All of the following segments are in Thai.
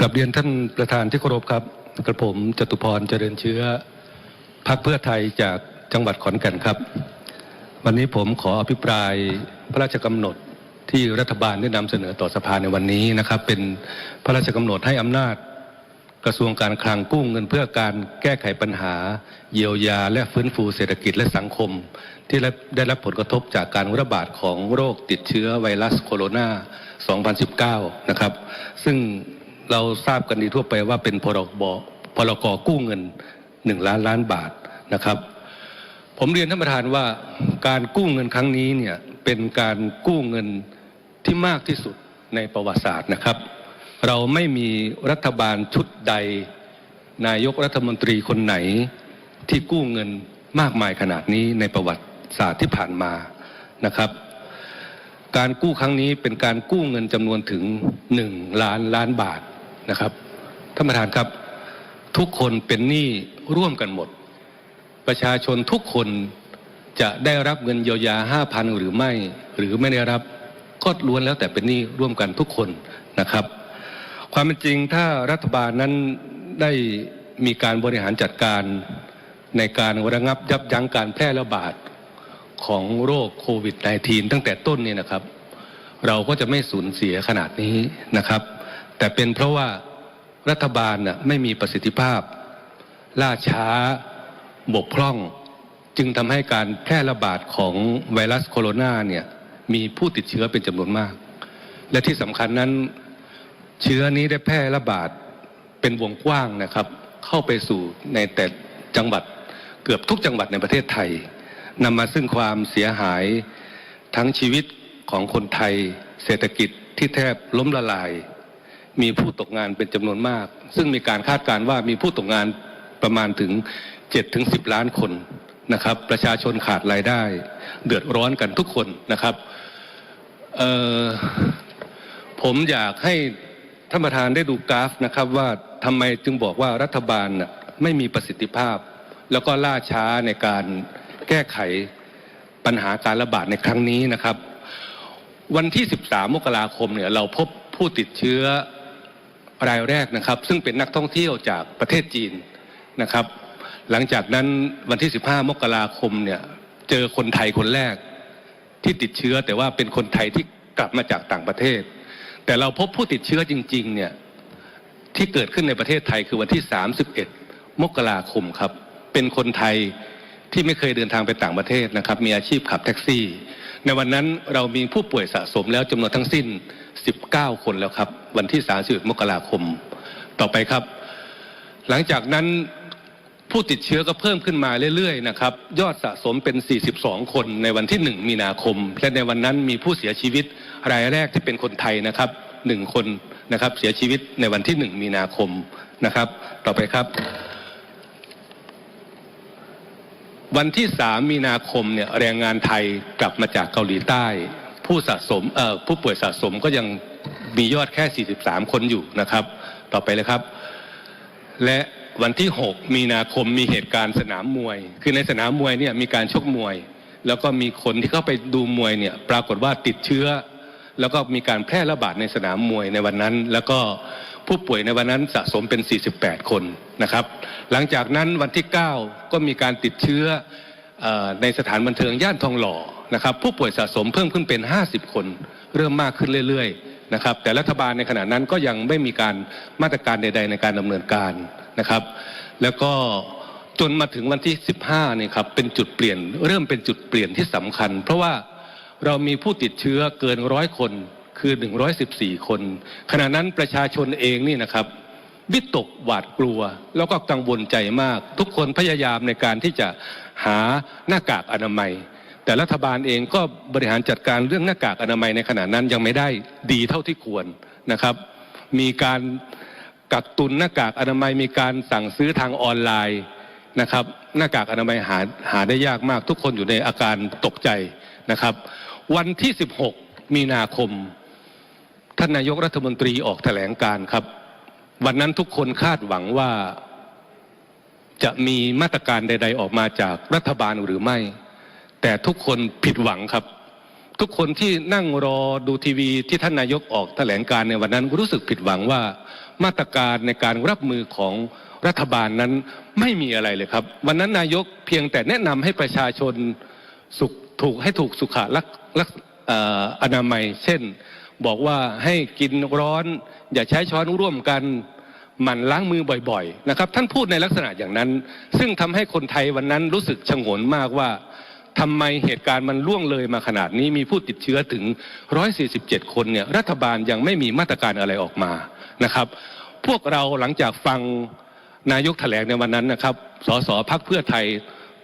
กลับเรียนท่านประธานที่เคารพครับกระผมจตุพรเจริญเชื้อพักเพื่อไทยจากจังหวัดขอนแก่นครับ วันนี้ผมขออภิปรายพระราชกำหนดที่รัฐบาลได้นำเสนอต่อสภาในวันนี้นะครับ เป็นพระราชกำหนดให้อำนาจกระทรวงการคลังกู้เงินเพื่อการแก้ไขปัญหา เยียวยา และฟื้นฟูเศรษฐกิจและสังคม ที่ได้รับผลกระทบจากการระบาดของโรคติดเชื้อไวรัสโคโรนา 2019 นะครับ ซึ่ง เราทราบกันดีทั่วไปว่าเป็นพรบพรกกู้เงิน1ล้านล้านบาทนะครับ ผมเรียนท่านประธานว่าการกู้เงินครั้งนี้เนี่ยเป็นการกู้เงินที่มากที่สุดในประวัติศาสตร์นะครับ เราไม่มีรัฐบาลชุดใด นายกรัฐมนตรีคนไหนที่กู้เงินมากมายขนาดนี้ในประวัติศาสตร์ที่ผ่านมานะครับ การกู้ครั้งนี้เป็นการกู้เงินจำนวนถึง 1 ล้านล้านบาท นะครับท่านประธานครับทุกคนเป็นหนี้ร่วมกันหมด ประชาชนทุกคนจะได้รับเงินเยียวยา5,000หรือไม่หรือไม่ได้รับก็ล้วนแล้วแต่เป็นหนี้ร่วมกันทุกคนนะครับ ความเป็นจริงถ้ารัฐบาลนั้นได้มีการบริหารจัดการในการระงับยับยั้งการแพร่ระบาดของโรคโควิด -19 ตั้งแต่ต้นเนี่ยนะครับ เราก็จะไม่สูญเสียขนาดนี้นะครับ แต่เป็นเพราะว่ารัฐบาลน่ะไม่มีประสิทธิภาพ ล่าช้าบกพร่อง จึงทำให้การแพร่ระบาดของไวรัสโคโรนาเนี่ยมีผู้ติดเชื้อเป็นจำนวนมาก และที่สำคัญนั้นเชื้อนี้ได้แพร่ระบาดเป็นวงกว้างนะครับ เข้าไปสู่ในแต่จังหวัดเกือบทุกจังหวัดในประเทศไทยนำมาซึ่งความเสียหายทั้งชีวิตของคนไทย เศรษฐกิจที่แทบล้มละลาย มีผู้ตกงานเป็นจำนวนมาก ซึ่งมีการคาดการณ์ว่ามีผู้ตกงานประมาณถึง7ถึง10 ล้านคนนะครับ ประชาชนขาดรายได้ เดือดร้อนกันทุกคนนะครับผมอยากให้ท่านประธานได้ดูกราฟนะครับ ว่าทำไมจึงบอกว่ารัฐบาลไม่มีประสิทธิภาพ แล้วก็ล่าช้าในการแก้ไขปัญหาการระบาดในครั้งนี้นะครับ วันที่ 13 มกราคมเนี่ยเราพบผู้ติดเชื้อ รายแรกนะครับ ซึ่งเป็นนักท่องเที่ยวจากประเทศจีนนะครับ หลังจากนั้นวันที่ 15 มกราคมเนี่ยเจอคนไทยคนแรกที่ติดเชื้อแต่ว่าเป็นคนไทยที่กลับมาจากต่างประเทศ แต่เราพบผู้ติดเชื้อจริงๆเนี่ยที่เกิดขึ้นในประเทศไทยคือวันที่ 31 มกราคมครับ เป็นคนไทยที่ไม่เคยเดินทางไปต่างประเทศนะครับ มีอาชีพขับแท็กซี่ ในวันนั้นเรามีผู้ป่วยสะสมแล้วจำนวนทั้งสิ้น 19 คนแล้วครับ วันที่31มกราคม ต่อไปครับ หลังจากนั้นผู้ติดเชื้อก็เพิ่มขึ้นมาเรื่อยๆนะครับ ยอดสะสมเป็น 42 คนในวันที่ 1 มีนาคม และในวันนั้นมีผู้เสียชีวิตรายแรกที่เป็นคนไทยนะครับหนึ่งคนนะครับ เสียชีวิตในวันที่ 1 มีนาคมนะครับ ต่อไปครับ วันที่ 3 มีนาคมเนี่ยแรงงานไทยกลับมาจากเกาหลีใต้ ผู้สะสมเอ่อผู้ป่วยสะสมก็ยัง มียอดแค่ 43 คนอยู่นะครับ ต่อไปเลยครับ และวันที่ 6 มีนาคมมีเหตุการณ์สนามมวย คือในสนามมวยเนี่ยมีการชกมวย แล้วก็มีคนที่เข้าไปดูมวยเนี่ยปรากฏว่าติดเชื้อ แล้วก็มีการแพร่ระบาดในสนามมวยในวันนั้น แล้วก็ผู้ป่วยในวันนั้นสะสมเป็น 48 คนนะครับ หลังจากนั้นวันที่ 9 ก็มีการติดเชื้ออในสถานบันเทิงย่านทองหล่อนะครับ ผู้ป่วยสะสมเพิ่มขึ้นเป็น 50 คน เริ่มมากขึ้นเรื่อยๆ นะครับ แต่รัฐบาลในขณะนั้นก็ยังไม่มีการมาตรการใด ๆ ในการดำเนินการนะครับ แล้วก็จนมาถึงวันที่ 15เนี่ยครับเป็นจุดเปลี่ยน เริ่มเป็นจุดเปลี่ยนที่สำคัญ เพราะว่าเรามีผู้ติดเชื้อเกินร้อยคนคือ 114 คน ขณะนั้นประชาชนเองนี่นะครับวิตกหวาดกลัว แล้วก็กังวลใจมาก ทุกคนพยายามในการที่จะหาหน้ากากอนามัย แต่รัฐบาลเองก็บริหารจัดการเรื่องหน้ากากอนามัยในขณะนั้นยังไม่ได้ดีเท่าที่ควรนะครับ มีการกักตุนหน้ากากอนามัยมีการสั่งซื้อทางออนไลน์นะครับ หน้ากากอนามัยหาหาได้ยากมาก ทุกคนอยู่ในอาการตกใจนะครับ วันที่ 16 มีนาคม ท่านนายกรัฐมนตรีออกแถลงการครับ วันนั้นทุกคนคาดหวังว่าจะมีมาตรการใด ๆ ออกมาจากรัฐบาลหรือไม่ แต่ทุกคนผิดหวังครับ ทุกคนที่นั่งรอดูทีวีที่ท่านนายกออกแถลงการในวันนั้นรู้สึกผิดหวังว่ามาตรการในการรับมือของรัฐบาลนั้นไม่มีอะไรเลยครับ วันนั้นนายกเพียงแต่แนะนำให้ประชาชนสุขถูกให้ถูกสุขลักลักอนามัย เช่น บอกว่าให้กินร้อน อย่าใช้ช้อนร่วมกันหมั่นล้างมือบ่อย ๆ นะครับ ท่านพูดในลักษณะอย่างนั้น ซึ่งทำให้คนไทยวันนั้นรู้สึกชงนมากว่า ทำไมเหตุการณ์มันล่วงเลยมาขนาดนี้มีผู้ติดเชื้อถึง 147 คนเนี่ยรัฐบาลยังไม่มีมาตรการอะไรออกมานะครับ พวกเราหลังจากฟังนายกแถลงในวันนั้นนะครับ สสพักเพื่อไทย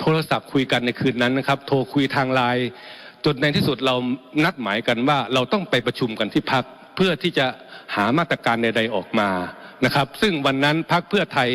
โทรศัพท์คุยกันในคืนนั้นนะครับ โทรคุยทางไลน์จนในที่สุดเรานัดหมายกันว่าเราต้องไปประชุมกันที่พักเพื่อที่จะหามาตรการใดๆออกมานะครับ ซึ่งวันนั้นพักเพื่อไทย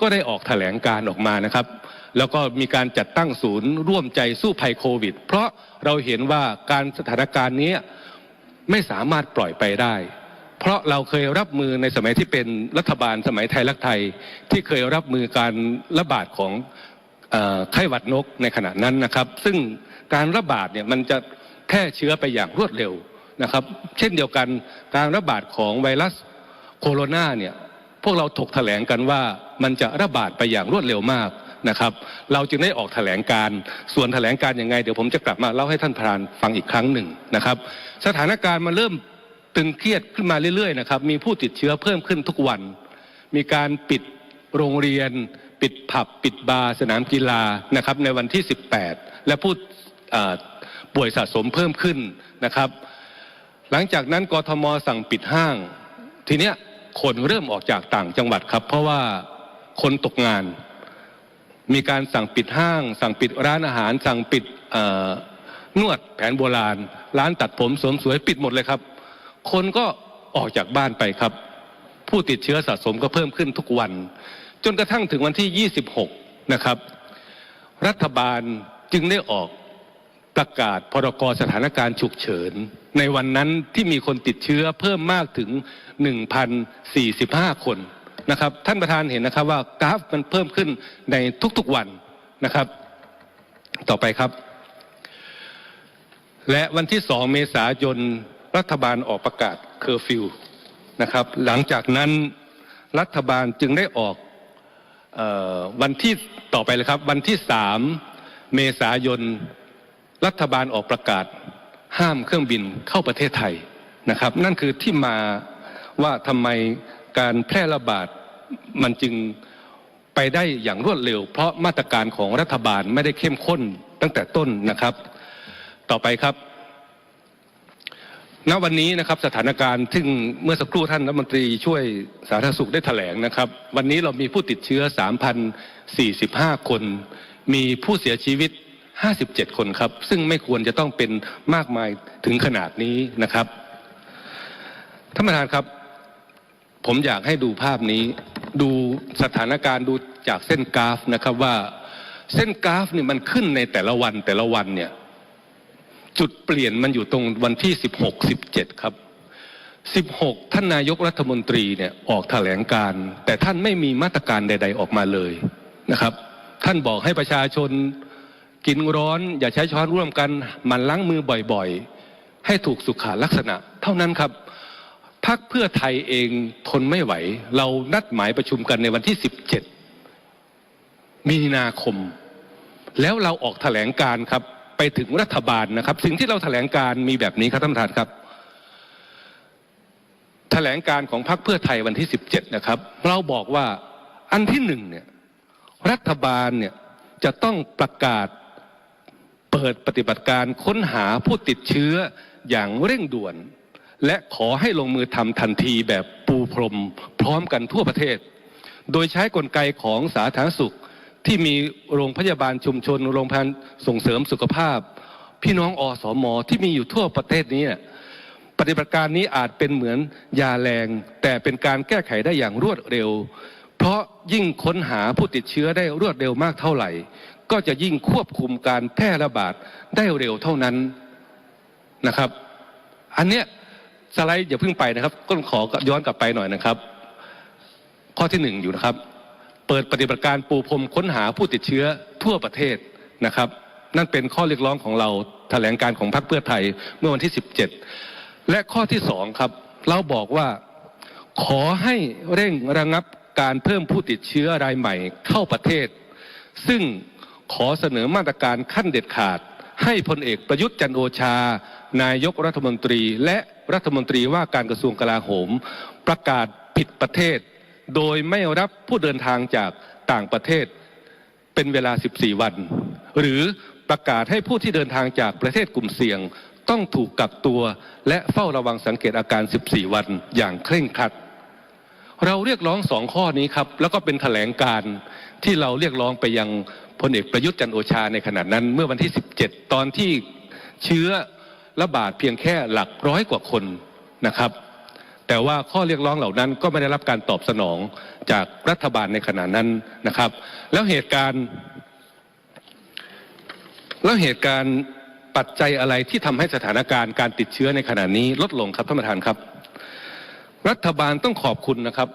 ก็ได้ออกแถลงการออกมานะครับ แล้วก็มีการจัดตั้งศูนย์ร่วมใจสู้ภัยโควิด เพราะเราเห็นว่าการสถานการณ์นี้ไม่สามารถปล่อยไปได้ เพราะเราเคยรับมือในสมัยที่เป็นรัฐบาลสมัยไทยรักไทย ที่เคยรับมือการระบาดของไข้หวัดนกในขณะนั้นนะครับ ซึ่งการระบาดเนี่ยมันจะแพร่เชื้อไปอย่างรวดเร็วนะครับ เช่นเดียวกันการระบาดของไวรัสโคโรนาเนี่ยพวกเราถกแถลงกันว่ามันจะระบาดไปอย่างรวดเร็วมาก นะครับ เราจึงได้ออกแถลงการส่วนแถลงการยังไง เดี๋ยวผมจะกลับมาเล่าให้ท่านประธานฟังอีกครั้งหนึ่งนะครับ สถานการณ์มันเริ่มตึงเครียดขึ้นมาเรื่อยๆนะครับมีผู้ติดเชื้อเพิ่มขึ้นทุกวัน มีการปิดโรงเรียน ปิดผับ ปิดบาร์สนามกีฬานะครับในวันที่ 18 และผู้ป่วยสะสมเพิ่มขึ้นนะครับ หลังจากนั้นกทมสั่งปิดห้าง ทีเนี้ยคนเริ่มออกจากต่างจังหวัดครับ เพราะว่าคนตกงาน มีการสั่งปิดห้าง สั่งปิดร้านอาหาร สั่งปิดนวดแผนโบราณ ร้านตัดผมเสริมสวยปิดหมดเลยครับ คนก็ออกจากบ้านไปครับ ผู้ติดเชื้อสะสมก็เพิ่มขึ้นทุกวัน จนกระทั่งถึงวันที่ 26 นะครับ รัฐบาลจึงได้ออกประกาศพรกสถานการณ์ฉุกเฉิน ในวันนั้นที่มีคนติดเชื้อเพิ่มมากถึง 1,045 คน นะครับท่านประธานเห็นนะครับว่ากราฟมันเพิ่มขึ้นในทุกๆวันนะครับ ต่อไปครับ และวันที่ 2 เมษายนรัฐบาลออกประกาศเคอร์ฟิวนะครับ หลังจากนั้นรัฐบาลจึงได้ออกออวันที่ต่อไปเลยครับ วันที่ 3 เมษายนรัฐบาลออกประกาศห้ามเครื่องบินเข้าประเทศไทยนะครับ นั่นคือที่มาว่าทำไม การแพร่ระบาดมันจึงไปได้อย่างรวดเร็ว เพราะมาตรการของรัฐบาลไม่ได้เข้มข้นตั้งแต่ต้นนะครับ ต่อไปครับ ณวันนี้นะครับสถานการณ์ซึ่งเมื่อสักครู่ท่านรัฐมนตรีช่วยสาธารณสุขได้แถลงนะครับ วันนี้เรามีผู้ติดเชื้อ 3,045 คน มีผู้เสียชีวิต 57 คนครับ ซึ่งไม่ควรจะต้องเป็นมากมายถึงขนาดนี้นะครับท่านประธานครับ ผมอยากให้ดูภาพนี้ ดูสถานการณ์ดูจากเส้นกราฟนะครับว่า เส้นกราฟนี่มันขึ้นในแต่ละวันแต่ละวันเนี่ย จุดเปลี่ยนมันอยู่ตรงวันที่ 16 17 ครับ 16 ท่านนายกรัฐมนตรีเนี่ยออกแถลงการ แต่ท่านไม่มีมาตรการใด ๆ ออกมาเลยนะครับ ท่านบอกให้ประชาชนกินร้อน อย่าใช้ช้อนร่วมกันมันล้างมือบ่อยๆ ให้ถูกสุขลักษณะ เท่านั้นครับ พักเพื่อไทยเองทนไม่ไหว เรานัดหมายประชุมกันในวันที่ 17 มีนาคม แล้วเราออกแถลงการครับ ไปถึงรัฐบาลนะครับ สิ่งที่เราแถลงการมีแบบนี้ครับท่านประธานครับ แถลงการของพรรคเพื่อไทยวันที่ 17 นะครับ เราบอกว่าอันที่หนึ่งเนี่ยรัฐบาลเนี่ยจะต้องประกาศเปิดปฏิบัติการค้นหาผู้ติดเชื้ออย่างเร่งด่วน และขอให้ลงมือทำทันทีแบบปูพรมพร้อมกันทั่วประเทศ โดยใช้กลไกของสาธารณสุขที่มีโรงพยาบาลชุมชน โรงพยาบาลส่งเสริมสุขภาพ พี่น้องอสมที่มีอยู่ทั่วประเทศนี้ปฏิบัติการนี้อาจเป็นเหมือนยาแรง แต่เป็นการแก้ไขได้อย่างรวดเร็ว เพราะยิ่งค้นหาผู้ติดเชื้อได้รวดเร็วมากเท่าไหร่ ก็จะยิ่งควบคุมการแพร่ระบาดได้เร็วเท่านั้นนะครับ อันเนี้ย สไลด์อย่าเพิ่งไปนะครับ ก็ขอย้อนกลับไปหน่อยนะครับ ข้อที่หนึ่งอยู่นะครับ เปิดปฏิบัติการปูพรมค้นหาผู้ติดเชื้อทั่วประเทศนะครับ นั่นเป็นข้อเรียกร้องของเราแถลงการของพรรคเพื่อไทยเมื่อวันที่ 17 และข้อที่สองครับ เราบอกว่าขอให้เร่งระงับการเพิ่มผู้ติดเชื้อรายใหม่เข้าประเทศ ซึ่งขอเสนอมาตรการขั้นเด็ดขาด ให้พลเอกประยุทธ์จันโอชา นายกรัฐมนตรีและ รัฐมนตรีว่าการกระทรวงกลาโหม ประกาศผิดประเทศ โดยไม่รับผู้เดินทางจากต่างประเทศเป็นเวลา 14 วัน หรือประกาศให้ผู้ที่เดินทางจากประเทศกลุ่มเสี่ยง ต้องถูกกักตัว และเฝ้าระวังสังเกตอาการ 14 วันอย่างเคร่งครัด เราเรียกร้องสองข้อนี้ครับ แล้วก็เป็นแถลงการที่เราเรียกร้องไปยังพลเอกประยุทธ์จันโอชาในขณะนั้น เมื่อวันที่ 17 ตอนที่เชื้อ ระบาดเพียงแค่หลักร้อยกว่าคนนะครับ แต่ว่าข้อเรียกร้องเหล่านั้นก็ไม่ได้รับการตอบสนองจากรัฐบาลในขณะนั้นนะครับ แล้วเหตุการณ์ แล้วเหตุการณ์ปัจจัยอะไรที่ทำให้สถานการณ์การติดเชื้อในขณะนี้ลดลงครับท่านประธานครับ รัฐบาลต้องขอบคุณนะครับ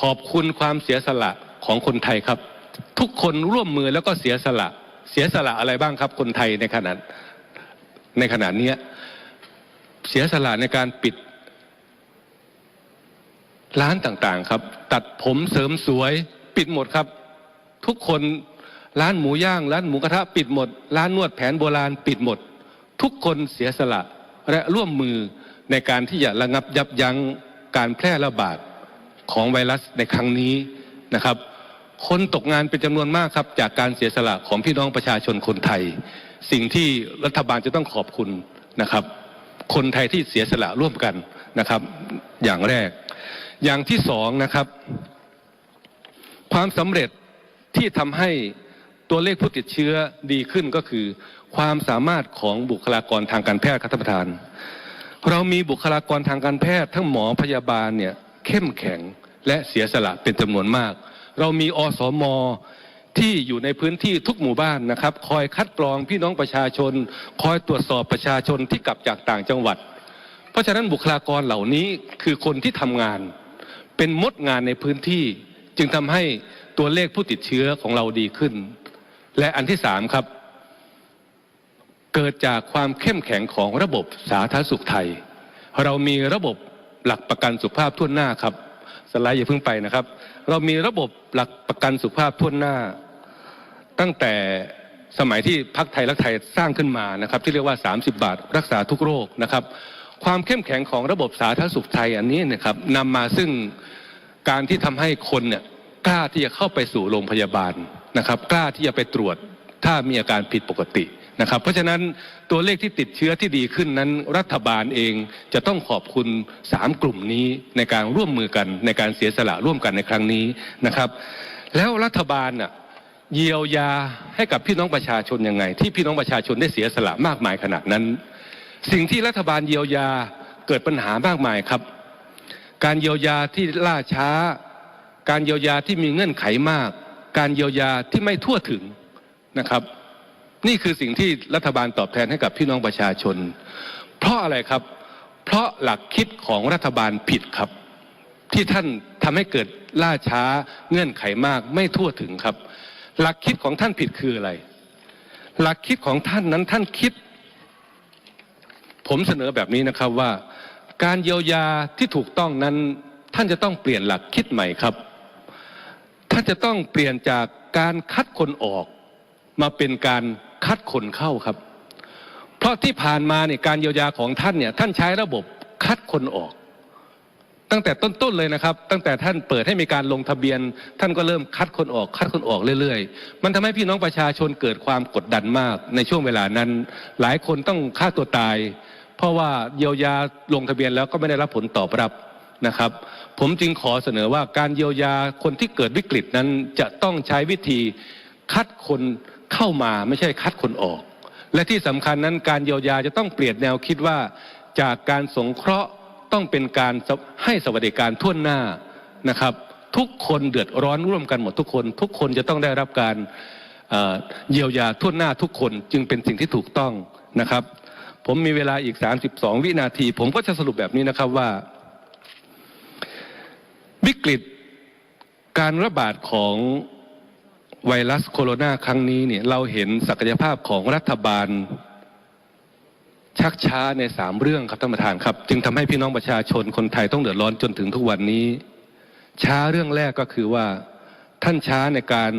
ขอบคุณความเสียสละของคนไทยครับ ทุกคนร่วมมือแล้วก็เสียสละ เสียสละอะไรบ้างครับ คนไทยในขณะในขณะนี้ เสียสละในการปิด ร้านต่างๆครับ ตัดผมเสริมสวย ปิดหมดครับ ทุกคนร้านหมูย่าง ร้านหมูกระทะปิดหมด ร้านนวดแผนโบราณปิดหมด ทุกคนเสียสละและร่วมมือในการที่จะระงับยับยั้งการแพร่ระบาดของไวรัสในครั้งนี้นะครับ คนตกงานเป็นจำนวนมากครับ จากการเสียสละของพี่น้องประชาชนคนไทย สิ่งที่รัฐบาลจะต้องขอบคุณนะครับ คนไทยที่เสียสละร่วมกันนะครับ อย่างแรก อย่างที่สองนะครับ ความสำเร็จที่ทำให้ตัวเลขผู้ติดเชื้อดีขึ้นก็คือ ความสามารถของบุคลากรทางการแพทย์ครับท่านประธาน เรามีบุคลากรทางการแพทย์ทั้งหมอพยาบาลเนี่ยเข้มแข็งและเสียสละเป็นจำนวนมาก เรามีอสม ที่อยู่ในพื้นที่ทุกหมู่บ้านนะครับ คอยคัดกรองพี่น้องประชาชน คอยตรวจสอบประชาชนที่กลับจากต่างจังหวัด เพราะฉะนั้นบุคลากรเหล่านี้คือคนที่ทำงาน เป็นมดงานในพื้นที่จึงทำให้ตัวเลขผู้ติดเชื้อของเราดีขึ้น และอันที่สามครับ เกิดจากความเข้มแข็งของระบบสาธารณสุขไทย เรามีระบบหลักประกันสุขภาพทั่วหน้าครับสไลด์อย่าเพิ่งไปนะครับ เรามีระบบหลักประกันสุขภาพทั่วหน้า ตั้งแต่สมัยที่พักไทยรักไทยสร้างขึ้นมานะครับ ที่เรียกว่า 30 บาท รักษาทุกโรคนะครับ ความเข้มแข็งของระบบสาธารณสุขไทยอันนี้นะครับนำมาซึ่งการที่ทำให้คนเนี่ยกล้าที่จะเข้าไปสู่โรงพยาบาลนะครับ กล้าที่จะไปตรวจถ้ามีอาการผิดปกตินะครับ เพราะฉะนั้นตัวเลขที่ติดเชื้อที่ดีขึ้นนั้น รัฐบาลเองจะต้องขอบคุณสามกลุ่มนี้ในการร่วมมือกันในการเสียสละร่วมกันในครั้งนี้นะครับ แล้วรัฐบาลน่ะ เยียวยาให้กับพี่น้องประชาชนยังไง ที่พี่น้องประชาชนได้เสียสละมากมายขนาดนั้น สิ่งที่รัฐบาลเยียวยาเกิดปัญหามากมายครับ การเยียวยาที่ล่าช้า การเยียวยาที่มีเงื่อนไขมาก การเยียวยาที่ไม่ทั่วถึงนะครับ นี่คือสิ่งที่รัฐบาลตอบแทนให้กับพี่น้องประชาชน เพราะอะไรครับ เพราะหลักคิดของรัฐบาลผิดครับ ที่ท่านทำให้เกิดล่าช้าเงื่อนไขมากไม่ทั่วถึงครับ หลักคิดของท่านผิดคืออะไร หลักคิดของท่านนั้นท่านคิด ผมเสนอแบบนี้นะครับว่า การเยียวยาที่ถูกต้องนั้นท่านจะต้องเปลี่ยนหลักคิดใหม่ครับ ท่านจะต้องเปลี่ยนจากการคัดคนออกมาเป็นการคัดคนเข้าครับ เพราะที่ผ่านมาเนี่ยการเยียวยาของท่านเนี่ยท่านใช้ระบบคัดคนออก ตั้งแต่ต้นๆเลยนะครับ ตั้งแต่ท่านเปิดให้มีการลงทะเบียน ท่านก็เริ่มคัดคนออกคัดคนออกเรื่อยๆ มันทำให้พี่น้องประชาชนเกิดความกดดันมาก ในช่วงเวลานั้น หลายคนต้องฆ่าตัวตาย เพราะว่าเยียวยาลงทะเบียนแล้วก็ไม่ได้รับผลตอบรับนะครับ ผมจึงขอเสนอว่าการเยียวยาคนที่เกิดวิกฤตนั้นจะต้องใช้วิธีคัดคนเข้ามาไม่ใช่คัดคนออก และที่สำคัญนั้นการเยียวยาจะต้องเปลี่ยนแนวคิดว่าจากการสงเคราะห์ ต้องเป็นการให้สวัสดิการทั่วหน้านะครับ ทุกคนเดือดร้อนร่วมกันหมดทุกคน ทุกคนจะต้องได้รับการเอ่อเยียวยาทั่วหน้าทุกคนจึงเป็นสิ่งที่ถูกต้องนะครับ ผมมีเวลาอีก 32 วินาที ผมก็จะสรุปแบบนี้นะครับว่า วิกฤตการระบาดของไวรัสโคโรนาครั้งนี้เนี่ยเราเห็นศักยภาพของรัฐบาล ชักช้าในสามเรื่องครับท่านประธานครับ จึงทำให้พี่น้องประชาชนคนไทยต้องเดือดร้อนจนถึงทุกวันนี้ ช้าเรื่องแรกก็คือว่า ท่านช้าในการ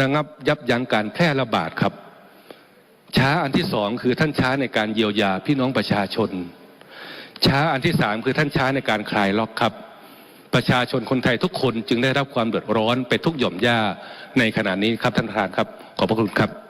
ระงับยับยั้งการแพร่ระบาดครับ ช้าอันที่สองคือท่านช้าในการเยียวยาพี่น้องประชาชน ช้าอันที่สามคือท่านช้าในการคลายล็อกครับ ประชาชนคนไทยทุกคนจึงได้รับความเดือดร้อนไปทุกหย่อมย่าในขณะนี้ครับท่านประธานครับ ขอบพระคุณครับ